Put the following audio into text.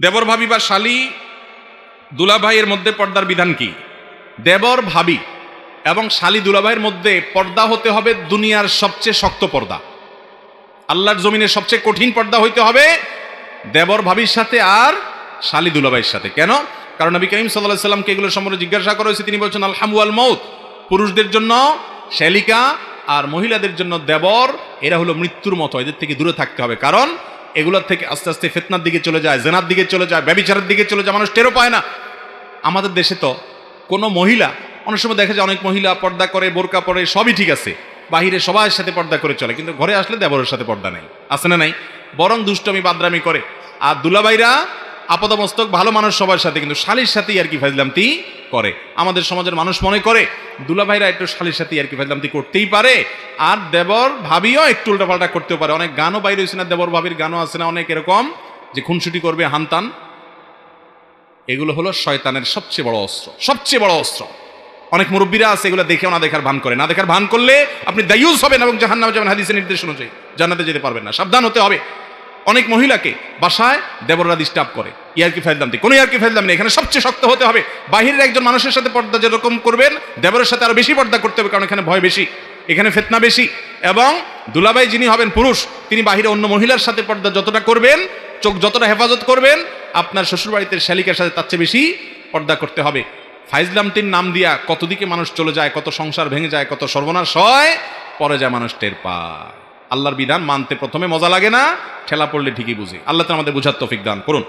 দেবর ভাবি বা শালি দুলাভাইয়ের মধ্যে পর্দার বিধান কি? দেবর ভাবি এবং শালি দুলাভাইয়ের মধ্যে পর্দা হতে হবে দুনিয়ার সবচেয়ে শক্ত পর্দা। আল্লাহর জমিনের সবচেয়ে কঠিন পর্দা হইতে হবে দেবর ভাবির সাথে আর শালি দুলাভাইয়ের সাথে। কেন? কারণ নবী করিম সাল্লাহ সাল্লামকে এগুলো সম্পর্কে জিজ্ঞাসা করা হয়েছে। তিনি বলছেন আলহামুয়াল মৌত। পুরুষদের জন্য শ্যালিকা আর মহিলাদের জন্য দেবর, এরা হলো মৃত্যুর মতো। এদের থেকে দূরে থাকতে হবে। কারণ এগুলোর থেকে আস্তে আস্তে ফেতনার দিকে চলে যায়, জেনার দিকে চলে যায়, ব্যবিচারের দিকে চলে যায়, মানুষ টেরও পায় না। আমাদের দেশে তো কোনো মহিলা, অনেক সময় দেখা যায় অনেক মহিলা পর্দা করে, বোরকা পরে, সবই ঠিক আছে। বাহিরে সবার সাথে পর্দা করে চলে, কিন্তু ঘরে আসলে দেবরের সাথে পর্দা নেই। আছে না নাই? বরং দুষ্টমি, বাদরামি করে। আর দুলাবাইরা আপাদমস্তক, ভালো মানুষ সবার সাথে, কিন্তু শালির সাথেই আর কি ফাজলামতি করে। আমাদের সমাজের মানুষ মনে করে, দুলাভাইরা একটু শালির সাথে আর কি ফাজলামতি করতেই পারে, আর দেবর ভাবিও একটু উল্টাপাল্টা করতেও পারে। অনেক গানও বাইরে হয়েছে না, দেবর ভাবির গানও আছে না, অনেক এরকম যে খুনসুটি করবে, হানতান। এগুলো হলো শয়তানের সবচেয়ে বড় অস্ত্র, সবচেয়ে বড় অস্ত্র। অনেক মুরব্বীরা আছে, এগুলো দেখেও না দেখার ভান করে। না দেখার ভান করলে আপনি দায়ুস হবেন এবং জাহান নামে যেমন হাদিসের নির্দেশ অনুযায়ী। জান্নাতে যেতে পারবেন না, সাবধান হতে হবে। অনেক মহিলাকে বাসায় দেবররা ডিস্টার্ব করে। ইয়ারকি ফাইলদাম কোনো ইয়ারকি ফাইলদাম নেই। এখানে সবচেয়ে শক্ত হতে হবে। বাহিরের একজন মানুষের সাথে পর্দা যেরকম করবেন, দেবরের সাথে আরও বেশি পর্দা করতে হবে, কারণ এখানে ভয় বেশি। এখানে ফেতনা বেশি। এবং দুলাবাই যিনি হবেন পুরুষ, তিনি বাহিরে অন্য মহিলার সাথে পর্দা যতটা করবেন, চোখ যতটা হেফাজত করবেন, আপনার শ্বশুরবাড়িতে শ্যালিকার সাথে তার চেয়ে বেশি পর্দা করতে হবে। ফাইজলামতির নাম দিয়া কত দিকে মানুষ চলে যায়, কত সংসার ভেঙে যায়, কত সর্বনাশ হয়, পরে যায় মানুষ টের পায়। আল্লাহর বিধান মানতে প্রথমে মজা লাগে না, ঠেলা পড়লে ঠিকই বুঝি। আল্লাহ তো আমাদের বুঝার তফিক দান করুন।